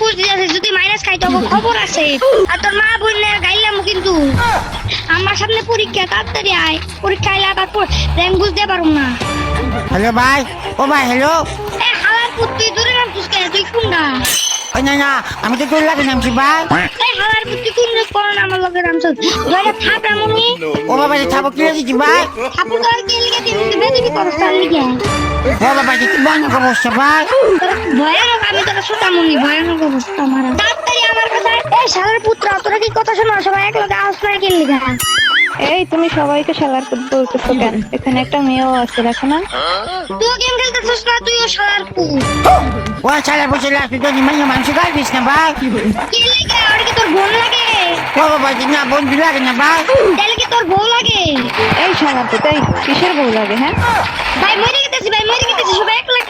ঘুষ দিয়েছে যদি মাইনাস খাই তবে খবর আছে। আর তোর মা বোনের গাইলাম কিন্তু। আমার সামনে পরীক্ষা তাড়াতাড়ি আয়। পরীক্ষা আইলে দিয়ে পারুম না। হ্যালো ভাই ও ভাই হ্যালো। এ হালার পুত তুই দূরে নাম তুই তুই কোনটা? ওই না না আমি তো তোর লাগে নামছি ভাই। এই হালার পুত তুই কোন কোন আমার লগে নাম চল ধরে থাপ রামনি ও বাবা যে থাবো কিনে দিচ্ছি ভাই। থাপু তোর কে করছ তার লিগে ও বাবা যে ভয়ানক অবস্থা ভাই? ভয়ানক আমি তোর সুতামনি ভয়ানক অবস্থা আমার। তাড়াতাড়ি আমার কথা এই শালার পুত্র তোরা কি কথা শোনো? সবাই এক লগে আওয়াজ না কে এই তুমি সবাইকে শালার পুত বলতেছো কেন? এখানে একটা মেয়েও আছে দেখো না। তুই গেম খেলতেছিস না? তুইও শালার পুত। ও চালা বসে লাগছে তো মানুষ গাল না ভাই? কে লিগা? আর কি তোর বোন বাবা যে না বন্ধু লাগে না ভাই। তাহলে কি তোর বউ লাগে? এই শালার তো তাই কিসের বউ লাগে হ্যাঁ? ভাই মরে গেতেছি ভাই মরে গেতেছি সবাই এক লাখ